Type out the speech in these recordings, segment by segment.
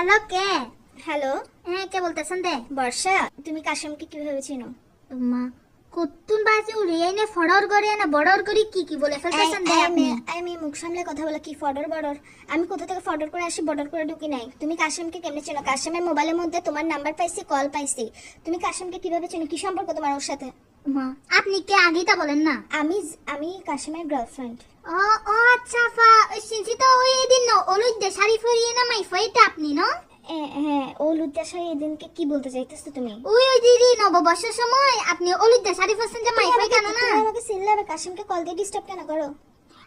Hello কে? Hello. হ্যাঁ কে বলতেছেন দে বর্ষা তুমি কাশেমকে কীভাবে চিনো? মা কত্তুন বাজে উড়িয়ে এনে ফড়র করে না বড়র করে কি কি বলে ফেলতেছেন দে আপনি? আমি মুখ সামলে কথা বলে কি ফডর বর্ডর আমি কোথা থেকে ফডর করে আসি বড়র করে ঢুকি নাই? তুমি কাশেমকে কেমনে চেনো? কাশেমের মোবাইলের মধ্যে তোমার নাম্বার পাইছি কল পাইছি। তুমি কাশেমকে কীভাবে চেনো? কি সম্পর্ক তোমার ওর সাথে? মা আপনি কে? আগিতা বলেন না? আমি আমি কাশিমের গার্লফ্রেন্ড ও ও আচ্ছা ফা সিনসি তো ওই দিন ন ওলুদ দে শাড়ি ফরিয়ে না মাই ফইটা আপনি ন? হ্যাঁ ও এদিন কে কি বলতে চাইতেছো তুমি? ওই ওই দিদি নববর্ষের সময় আপনি ওলুদ দে শাড়ি পরছেন যে মাই ফাই কেন না? আমাকে সিনলাবে কাশেমকে কল দিয়ে ডিস্টার্ব কেন করো?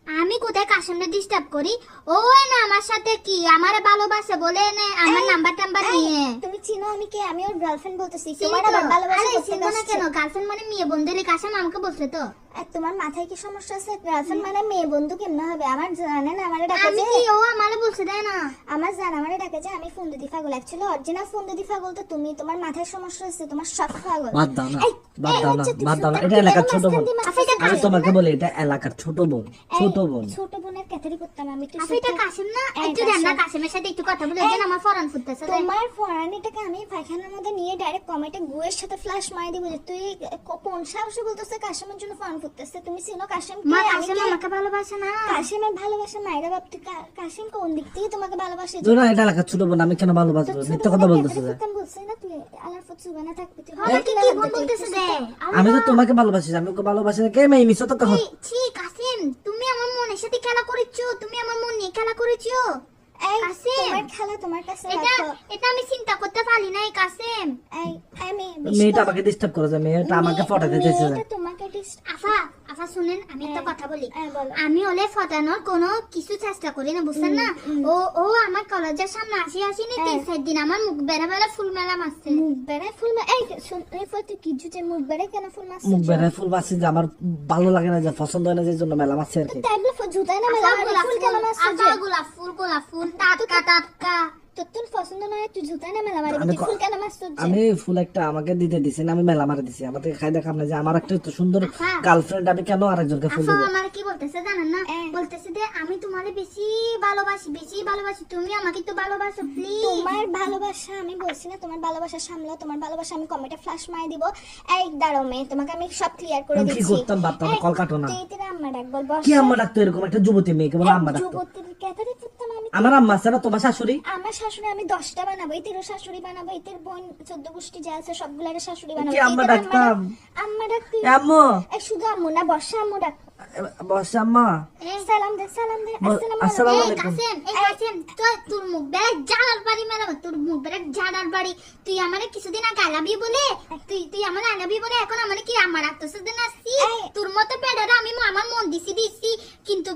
আমি কোথায় কাশিমকে ডিস্টার্ব করি? ওই না আমার সাথে কি? আমার ভালোবাসে বলে না আমার নাম্বার টাম্বার নিয়ে। তুমি চিনো আমি কে? আমি ওর গার্লফ্রেন্ড বলতেছি। তোমার আবার ভালোবাসা আরে করতে না কেন? গার্লফ্রেন্ড মানে মেয়ে বন্ধুরে কাশিম আমাকে বলছে তো। আর তোমার মাথায় কি সমস্যা আছে? গার্লফ্রেন্ড মানে মেয়ে বন্ধু কেমনে হবে? আমার জানে না আমারে ডাকে আমি কি? ও আমারে বলছে দেয় না? আমার জান আমারে ডাকে যে আমি ফোন দিদি পাগল অ্যাকচুয়ালি অরিজিনাল ফোন দিদি পাগল তো তুমি। তোমার মাথায় সমস্যা আছে তোমার সব পাগল বাদ দাও না বাদ দাও না বাদ দাও না। এটা এলাকার তুই ছোট বোন আমি তোমাকে বলি এটা এলাকার ছোট বোন ছোট বোন। ছোট বোনের ক্যাটারি করতাম আমি একটু আফিটা সুলতান। কাশিম না একটু দেন না কাশিম। কাশিমের সাথে একটু কথা বলে দেন আমার ফরান ফুটতেছে। তোমার ফরানিটাকে আমি পায়খানার মধ্যে নিয়ে ডাইরেক্ট কমেটে গুয়ের সাথে ফ্ল্যাশ মারি দিব যে তুই কোন সাহসে বলতেছে কাশেমের জন্য ফোন ফুটতেছে তুমি চিনো কাশেম মা কে? আমি কাশিম আমাকে ভালোবাসে না কাশেমের ভালোবাসা মায়েরা ভাবতে কা- কাশেম কোন দিক থেকে তোমাকে ভালোবাসে ধরো না, এটা এলাকার ছোট বোন আমি কেন ভালোবাসবো মিথ্যা কথা বলতেছে না তুই আলার ফুট সুবে না থাকবি তুই আমাকে কি বোন বলতেছে দে আমি তো তোমাকে ভালোবাসি আমি ওকে ভালোবাসি না কে মেয়ে মিশো তো কথা এই, ছি কাসিম তুমি আমার মনের সাথে খেলা করেছ তুমি আমার মন নিয়ে খেলা করেছ। এই কাসেম। তোমার খেলা তোমার কাছে এটা রাখো। এটা আমি চিন্তা করতে পারি নাই কাসিম। এই আমি মেয়েটা আমাকে ডিস্টার্ব যা মেয়েটা আমাকে ফটাতে দিতেছে এটা তোমাকে ডিস্টার্ব আফা আফা শুনেন আমি একটা কথা বলি। হ্যাঁ, আমি হলে ফটানোর কোনো কিছু চেষ্টা করি না বুঝছেন না? ও ও আমার কলেজের সামনে আসি আসি নি তিন হ্যাঁ। চার দিন আমার মুখ বেড়া বেড়া ফুল মেলা মারছে। মুখ বেড়ায় ফুল এই শুন এই ফটো তুই কি জুটে মুখ বেড়ায় কেন ফুল মারছিস? মুখ বেড়ায় ফুল বাসি যে আমার ভালো লাগে না যে পছন্দ হয় না যে জন্য মেলা মারছে আর কি। তাই বলে জুতায় না মেলা ফুল কেন আফা, গোলাপ ফুল গোলাপ ফুল টাটকা টাটকা। তোর তোর পছন্দ নয় তুই না মেলা মারি তুই ফুল কেন মারছিস আমি ফুল একটা আমাকে দিতে দিছি না আমি মেলা মারে দিছি আমাকে খাই দেখাম না যে আমার একটা এত সুন্দর গার্লফ্রেন্ড আমি কেন আরেকজনকে ফুল দিব? আমার কি বলতেছে জানেন না? হ্যাঁ। বলতেছে যে আমি তোমারে বেশি ভালোবাসি বেশি ভালোবাসি তুমি আমাকে তো ভালোবাসো প্লিজ তোমার ভালোবাসা আমি বলছি না তোমার ভালোবাসা সামলাও তোমার ভালোবাসা আমি কমেন্টে ফ্ল্যাশ মারি দিব। এই দাঁড়াও মেয়ে তোমাকে আমি সব ক্লিয়ার করে আমি কি দিচ্ছি। করতাম ভাবতাম না, কল কাটো না। তুই তোর আম্মা ডাক বল কি আম্মা ডাকতো এরকম একটা যুবতী মেয়েকে? বলে আম্মা ডাকতো আমি আমার আম্মা ছাড়া তোমার শাশুড়ি? আমার শাশুড়ি আমি দশটা বানাবো। এই শাশুড়ি বানাবো এই বোন চোদ্দ গোষ্ঠী যা আছে সবগুলার শাশুড়ি বানাবো। আম্মা ডাকতাম? আম্মা ডাকতি আম্মু। শুধু আম্মু না বর্ষা আম্মু ডাক বর্ষা আম্মা। সালাম দে সালাম দে আসসালামু আলাইকুম। এই কাসেম তুই তোর মুখ বাড়ি তোর মুখ বাড়ি তুই আমারে কিছুদিন আগে আলাবি বলে তুই তুই আমারে আলাবি বলে এখন আমারে কি আমার আত্মসুদিন আসছি তোর মতো পেড়ারা আমি আমার মন দিছি দিছি কিন্তু